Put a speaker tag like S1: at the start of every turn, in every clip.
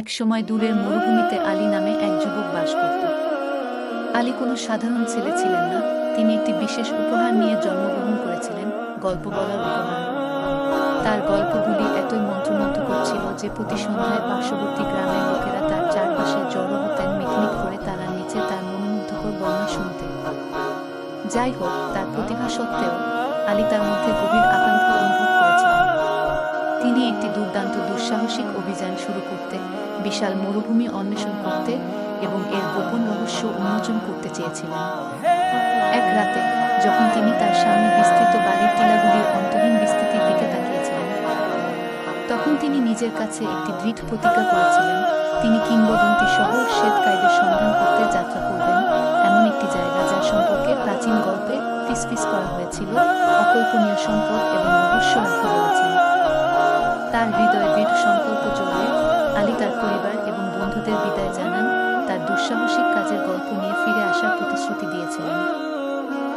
S1: এক সময় দূরের মরুভূমিতে আলী নামে এক যুবক বাস করত। আলী কোনো সাধারণ ছেলে ছিলেন না, তিনি একটি বিশেষ উপহার নিয়ে জন্মগ্রহণ করেছিলেন, গল্প বলার উপহার। তার গল্পগুলি এতই মন্ত্রমুগ্ধ করছিল যে প্রতি সন্ধ্যায় পার্শ্ববর্তী গ্রামের লোকেরা তার চারপাশে জড়ো হতেন, মিটমিট করে তারা নিচে তার মনোমুগ্ধকর বর্ণনা শুনতেন। যাই হোক, তার প্রতিভা সত্ত্বেও আলী তার মধ্যে গভীর আকাঙ্ক্ষা অনুভব করেছিলেন। তিনি একটি দুর্দান্ত দুঃসাহসিক অভিযান শুরু করতে বিশাল মরুভূমি অন্বেষণ করতে এবং এর গোপন রহস্য উন্মোচন করতে চেয়েছিলেন। এক রাতে, যখন তিনি তার সামনে বিস্তৃত বালির টিলাগুলির অন্তহীন বিস্তৃতির দিকে তাকিয়েছিলেন, তখন তিনি নিজের কাছে একটি দৃঢ় প্রতিজ্ঞা করেছিলেন, তিনি কিংবদন্তি সহ শ্বেত কায়দের সন্ধান করতে যাত্রা করবেন। এমন একটি জায়গা যা সম্পর্কে প্রাচীন গল্পে ফিসফিস করা হয়েছিল, অকল্পনীয় সম্পদ এবং রহস্য রাখা রয়েছে তার হৃদয়ে দৃঢ় সংকল্প জড়িয়ে আলী তার পরিবার এবং বন্ধুদের বিদায় জানান। তার দুঃসাহসিক কাজের গল্প নিয়ে ফিরে আসার প্রতিশ্রুতি দিয়েছিলেন।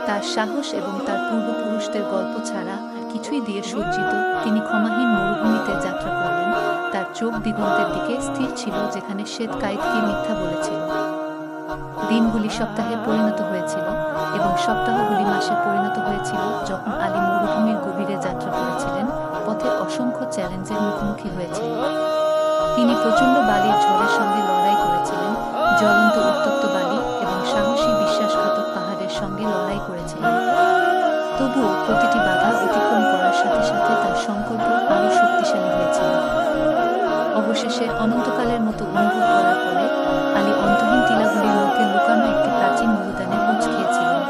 S1: তার সাহস এবং তার পূর্বপুরুষদের গল্প ছাড়া কিছুই দিয়ে সজ্জিত তিনি ক্ষমাহীন মরুভূমিতে যাত্রা করলেন। তার চোখ দিগন্তের দিকে স্থির ছিল, যেখানে শ্বেত কায়েতকে মিথ্যা বলেছিল। দিনগুলি সপ্তাহে পরিণত হয়েছিল এবং সপ্তাহগুলি মাসে পরিণত হয়েছিল যখন আলী মরুভূমির গভীরে যাত্রা করেছিলেন। পথে অসংখ্য চ্যালেঞ্জের মুখোমুখি হয়েছিল তিনি প্রচণ্ড বালির ঝড়ের সঙ্গে লড়াই করেছিলেন, জ্বলন্ত উত্তপ্ত বালি এবং সাহসী বিশ্বাসঘাতক পাহাড়ের সঙ্গে লড়াই করেছিলেন। তবুও প্রতিটি বাধা অতিক্রম করার সাথে সাথে তার সংকল্প আরও শক্তিশালী হয়েছিল। অবশেষে অনন্তকালের মতো অনুভব করার পরে আলী অন্তহীন টিলাগুলির মধ্যে লুকানো একটি প্রাচীন মরুদানে পৌঁছিয়েছিলেন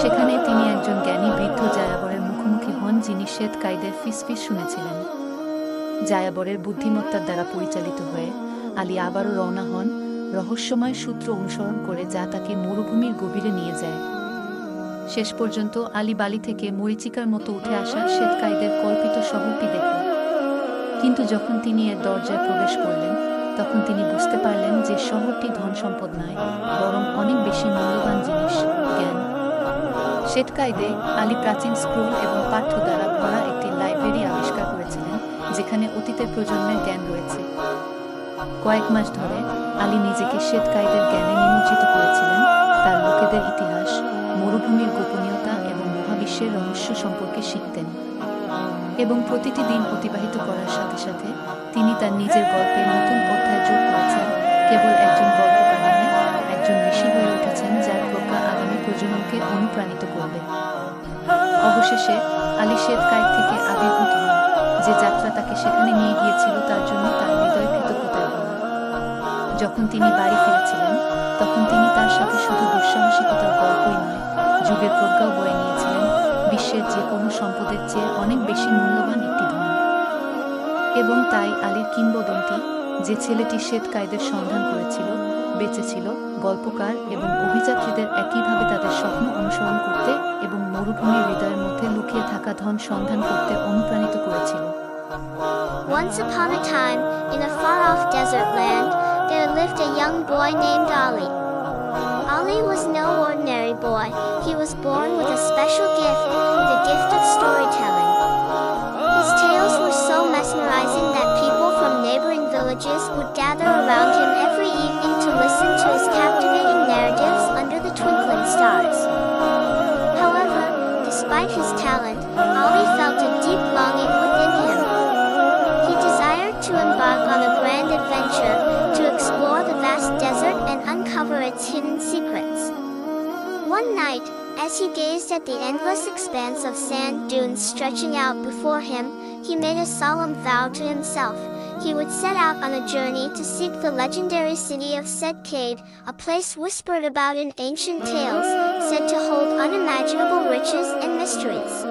S1: সেখানে তিনি একজন জ্ঞানী বৃদ্ধ জায়াবরের মুখোমুখি হন যিনি শ্বেত কায়দের ফিসফিস শুনেছিলেন। জায়াবরের বুদ্ধিমত্তার দ্বারা পরিচালিত হয়ে আলী আবারও রওনা হন, রহস্যময় সূত্র অনুসরণ করে যা তাকে মরুভূমির গভীরে নিয়ে যায়। শেষ পর্যন্ত আলী বালি থেকে মরিচিকার মতো উঠে আসা শ্বেতকায়দের কল্পিত শহরটি দেখল কিন্তু যখন তিনি এর দরজায় প্রবেশ করলেন, তখন তিনি বুঝতে পারলেন যে শহরটি ধন সম্পদ নয়, বরং অনেক বেশি মূল্যবান জিনিস, জ্ঞান। শ্বেতকায়দে আলী প্রাচীন স্ক্রোল এবং পাঠ্য দ্বারা ভরা একটি যেখানে অতীতের প্রজন্মের জ্ঞান রয়েছে। কয়েক মাস ধরে আলী নিজেকে শ্বেতকায়দের জ্ঞানে নিমজ্জিত করেছিলেন। তার লোকেদের ইতিহাস, মরুভূমির গোপনীয়তা এবং মহাবিশ্বের রহস্য সম্পর্কে শিখতেন এবং প্রতিটি দিন অতিবাহিত করার সাথে সাথে তিনি তার নিজের গল্পে নতুন অধ্যায় যোগ করেছেন। কেবল একজন গল্পকার নয়, একজন ঋষি হয়ে উঠেছেন যার প্রজ্ঞা আগামী প্রজন্মকে অনুপ্রাণিত করবে। অবশেষে আলী শ্বেতকায় থেকে আবির্ভূত হন। যে যাত্রা তাকে সেখানে নিয়ে গিয়েছিল, তার জন্য তার হৃদয় কৃতজ্ঞতায় ভরা যখন তিনি বাড়ি ফিরেছিলেন, তখন তিনি তার সাথে শুধু দুঃসাহসিকতার গল্পই নয়, যুগের প্রজ্ঞাও বয়ে নিয়েছিলেন, বিশ্বের যে কোনো সম্পদের চেয়ে অনেক বেশি মূল্যবান একটি ধন। এবং তাই আলীর কিংবদন্তি যে ছেলেটি শ্বেত কায়দের সন্ধান করেছিল বেঁচেছিল গল্পকার এবং অভিযাত্রীদের একইভাবে তাদের স্বপ্ন অনুসরণ করতে এবং মরুভূমির হৃদয়ের মধ্যে লুকিয়ে থাকা ধন সন্ধান করতে অনুপ্রাণিত করেছিল
S2: Once upon a time, in a far-off desert land, there lived a young boy named Ali. Ali was no ordinary boy. He was born with a special gift, the gift of storytelling. Villages would gather around him every evening to listen to his captivating narratives under the twinkling stars. However, despite his talent, Ali felt a deep longing within him. He desired to embark on a grand adventure, to explore the vast desert and uncover its hidden secrets. One night, as he gazed at the endless expanse of sand dunes stretching out before him, he made a solemn vow to himself. He would set out on a journey to seek the legendary city of Sedcade, a place whispered about in ancient tales, said to hold unimaginable riches and mysteries.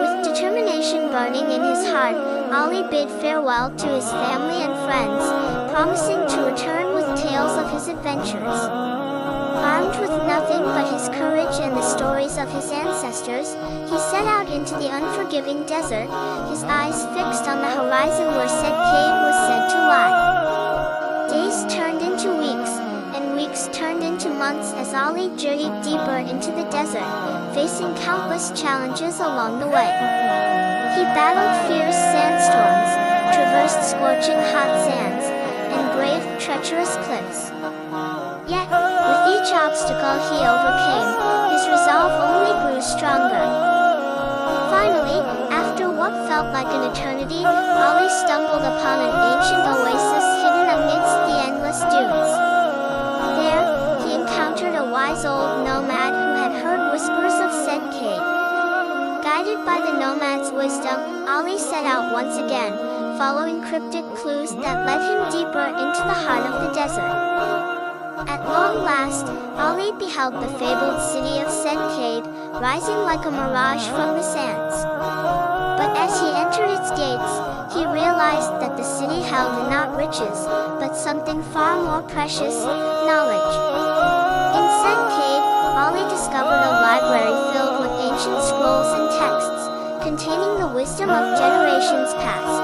S2: With determination burning in his heart, Ali bid farewell to his family and friends, promising to return with tales of his adventures. Armed with nothing but his courage and the stories of his ancestors, he set out into the unforgiving desert, his eyes fixed on the horizon where said cave was said to lie. Days turned into weeks, and weeks turned into months as Ali journeyed deeper into the desert, facing countless challenges along the way. He battled fierce sandstorms, traversed scorching hot sands, and braved treacherous cliffs. Yet, he overcame, his resolve only grew stronger. Finally, after what felt like an eternity, Ali stumbled upon an ancient oasis hidden amidst the endless dunes. There, he encountered a wise old nomad who had heard whispers of Sed Cave. Guided by the nomad's wisdom, Ali set out once again, following cryptic clues that led him deeper into the heart of the desert. At long last, Ali beheld the fabled city of Sencade, rising like a mirage from the sands. But as he entered its gates, he realized that the city held not riches, but something far more precious, knowledge. In Sencade, Ali discovered a library filled with ancient scrolls and texts, containing the wisdom of generations past.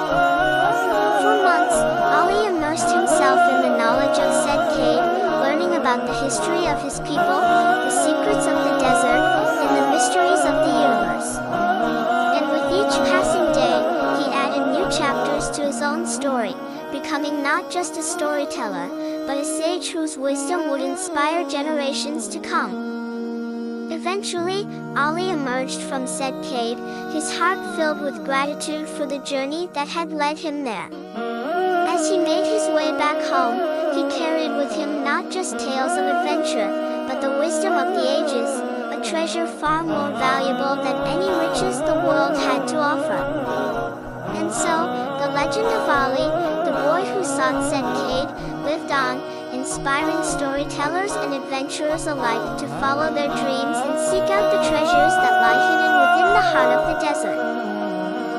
S2: For months, Ali immersed himself in the knowledge of Sencade, learning about the history of his people, the secrets of the desert, and the mysteries of the universe. And with each passing day, he added new chapters to his own story, becoming not just a storyteller, but a sage whose wisdom would inspire generations to come. Eventually, Ali emerged from said cave, his heart filled with gratitude for the journey that had led him there. As he made his way back just tales of adventure, but the wisdom of the ages, a treasure far more valuable than any riches the world had to offer. And so, the legend of Ali, the boy who sought Sencade, lived on, inspiring storytellers and adventurers alike to follow their dreams and seek out the treasures that lie hidden within the heart of the desert.